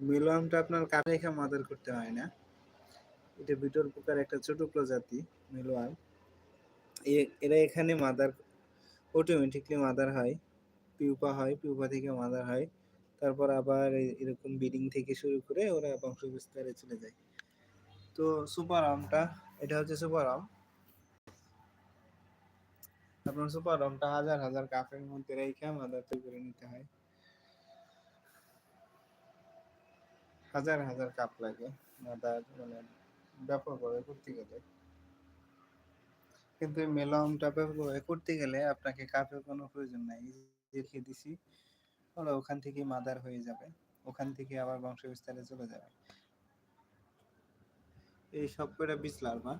মিলোয়ামটা আপনার কাঠে রেখে মাদার করতে হয় না। এটা বিটল পোকার একটা ছোট প্রজাতি মিলোয়াম এরা এখানে মাদার অটোমেটিকলি মাদার হয়। পিউপা হয়, পিউপা থেকে মাদার হয়। তারপর আবার এরকম ব্রিডিং থেকে শুরু করে ওরা বংশ বিস্তারে চলে যায়। তো সুপার আমটা, এটা হচ্ছে সুপার আম। আপনার সুপার আমটা হাজার হাজার কাপের মধ্যে রেখে মাদার তৈরি করে নিতে হয়। হাজার হাজার কাপ লাগে। মাদার মানে ব্যাপকভাবে করতে গেলে। কিন্তু মেলমটা ব্যাপকভাবে করতে গেলে আপনাকে কাপের কোনো প্রয়োজন নাই। রেখে দিছি, ওরা ওখান থেকে মাদার হয়ে যাবে। ওখান থেকে আবার বংশ বিস্তারে চলে যাবে। এই সব কটা বীজ লার্ভা।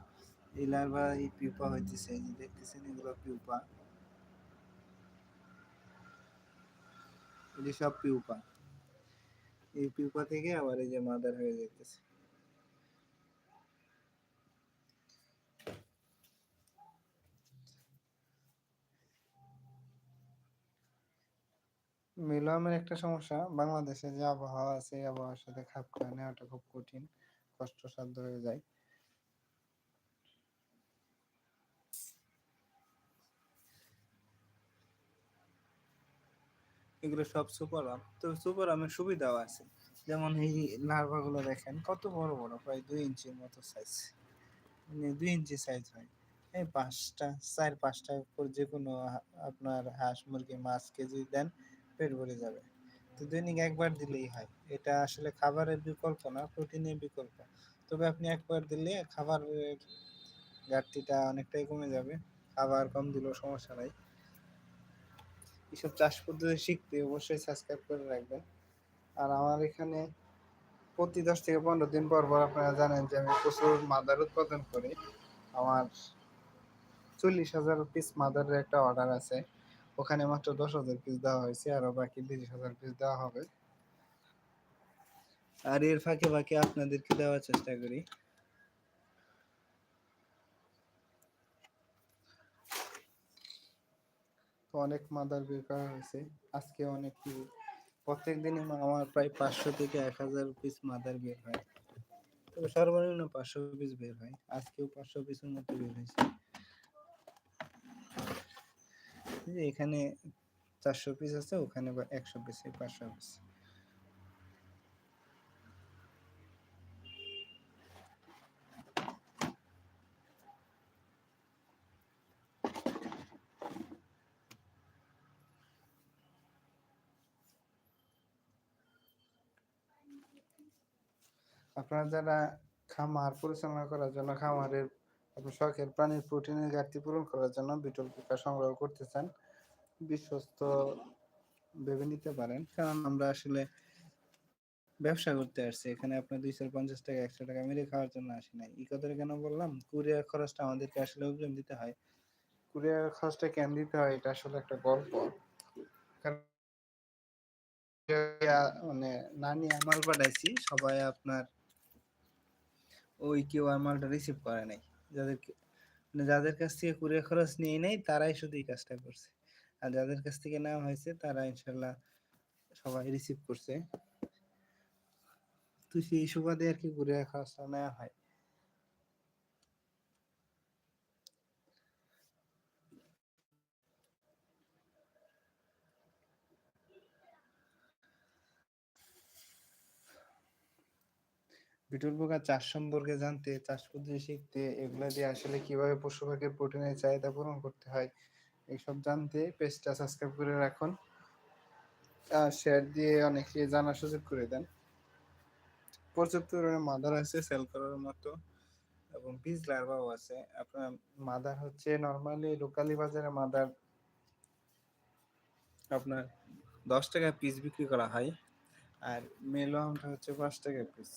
এই লার্ভা, এই পিউপা হইতেছে, এই যে দেখতেছেন, এগুলো পিউপা। এটি সব পিউপা। এই পিউপা থেকে আবার এই যে মাদার হয়ে যেতেছে মিলোয়ামের একটা সমস্যা, বাংলাদেশে যে আবহাওয়া আছে, এই আবহাওয়ার সাথে খাপ খাওয়া নেওয়াটা খুব কঠিন, কষ্টসাধ্য হয়ে যায়। এগুলো সব সুপার আম। তো সুপার আমের সুবিধাও আছে। যেমন এই লার্ভা গুলো দেখেন, কত বড় বড়, প্রায় দুই ইঞ্চির মতো সাইজ মানে দুই ইঞ্চি সাইজ হয়। এই পাঁচটা, চার পাঁচটা করে যে কোনো আপনার হাঁস, মুরগি, মাছ, কেজি দেন, পেট ভরে যাবে। তো দৈনিক একবার দিলেই হয়। এটা আসলে খাবারের বিকল্প না, প্রোটিনের বিকল্প। তবে আপনি একবার দিলে খাবারের ঘাটতিটা অনেকটাই কমে যাবে। খাবার কম দিলেও সমস্যা নাই। এসব চাষ পদ্ধতি শিখতে অবশ্যই সাবস্ক্রাইব করে রাখবেন। আর আমার এখানে প্রতি দশ থেকে পনেরো দিন পর পর আপনারা জানেন যে আমি প্রচুর মাদার উৎপাদন করি। আমার চল্লিশ হাজার পিস মাদারের একটা অর্ডার আছে। ওখানে মাত্র দশ হাজার পিস দেওয়া হয়েছে, আরও বাকি তিরিশ হাজার পিস দেওয়া হবে। আর এর ফাঁকে ফাঁকে আপনাদেরকে দেওয়ার চেষ্টা করি। তো অনেক মাদার বের করা হয়েছে। আজকে অনেক প্রত্যেক দিনই আমার প্রায় পাঁচশো থেকে এক হাজার পিস মাদার বের হয়। তো সর্বনিম্ন পাঁচশো পিস বের হয়। আজকেও পাঁচশো পিসের মতো বের হয়েছে। এখানে চারশো পিস আছে, ওখানে একশো পিস পাঁচশো পিস আপনারা যারা খামার পরিচালনা করার জন্য খামারের আপনার শখের প্রাণীর প্রোটিনের ঘাটতি পূরণ করার জন্য বিটল পোকা সংগ্রহ করতে চান বিশ্বস্ত ভেবে নিতে পারেন। কারণ আমরা আসলে ব্যবসা করতে আসছি, এখানে আপনার দুইশো পঞ্চাশ টাকা, একশো টাকা মেরে খাওয়ার জন্য আসি নাই। এই কথাটা কেন বললাম? কুরিয়ার খরচটা আমাদেরকে আসলে অগ্রিম দিতে হয়। কুরিয়ার খরচটা কেন দিতে হয়? এটা আসলে একটা গল্প। মানে না নিয়ে মাল পাঠাইছি, সবাই আপনার ওই কেউ আর মালটা রিসিভ করে নাই। যাদের মানে যাদের কাছ থেকে কুরিয়ার খরচ নিয়ে নেই, তারাই শুধু এই কাজটা করছে। আর যাদের কাছ থেকে নেওয়া হয়েছে, তারা ইনশাল্লাহ সবাই রিসিভ করছে। তো সেই সুবাদে আর কি কুরিয়ার খরচটা নেওয়া হয়। বিটল পোকা চাষ সম্পর্কে জানতে, চাষ পদ্ধতি শিখতে, এগুলা দিয়ে আসলে কীভাবে পশু পাখির প্রোটিনের চাহিদা পূরণ করতে হয়, এইসব জানতে পেজটা সাবস্ক্রাইব করে রাখুন। আর শেয়ার দিয়ে অনেকে জানার সুযোগ করে দেন। পর্যাপ্ত পরিমাণে মাদার আছে সেল করার মতো, এবং বীজ লার্ভাও আছে। আপনার মাদার হচ্ছে নর্মালি লোকালি বাজারে মাদার আপনার দশ টাকা পিস বিক্রি করা হয়, আর মেলো আমটা হচ্ছে পাঁচ টাকা পিস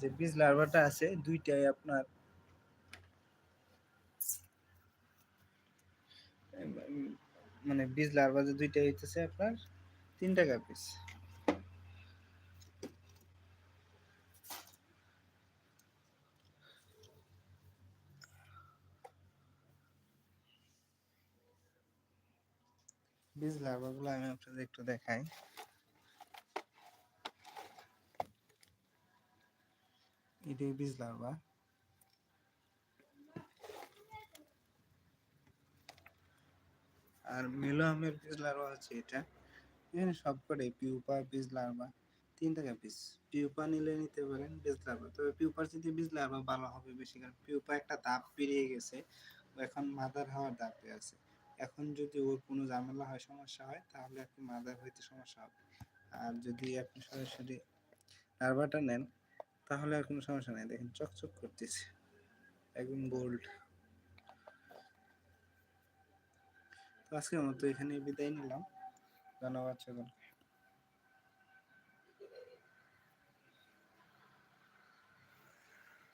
যে বীজ লার্ভাটা আছে, দুইটাই আপনার মানে বীজ লার্ভা যে দুইটাই হইতেছে আপনার তিন টাকা পিস বীজ লার্ভাগুলো আমি আপনাদের একটু দেখাই। এটাই বীজ লার্ভা আর মেলো আমের বীজ লার্ভা হচ্ছে এটা এখানে সবকটাই পিউপা বীজ লার্ভা তিন টাকা পিস পিউপা নিলে নিতে পারেন বীজ লার্ভা তবে পিউপার যদি বীজ লার্ভা ভালো হবে বেশি কারণ পিউপা একটা দাপ পেরিয়ে গেছে এখন মাদার হওয়ার দাপে আছে এখন যদি ওর কোনো ঝামেলা হয় সমস্যা হয় তাহলে আপনি মাদার হইতে সমস্যা হবে আর যদি আপনি সরাসরি লার্ভাটা নেন তাহলে আর কোনো সমস্যা নেই। দেখেন, চকচক করতেছে। একদম গোল্ড আজকের মতো এখানে বিদায় নিলাম। ধন্যবাদ সকলকে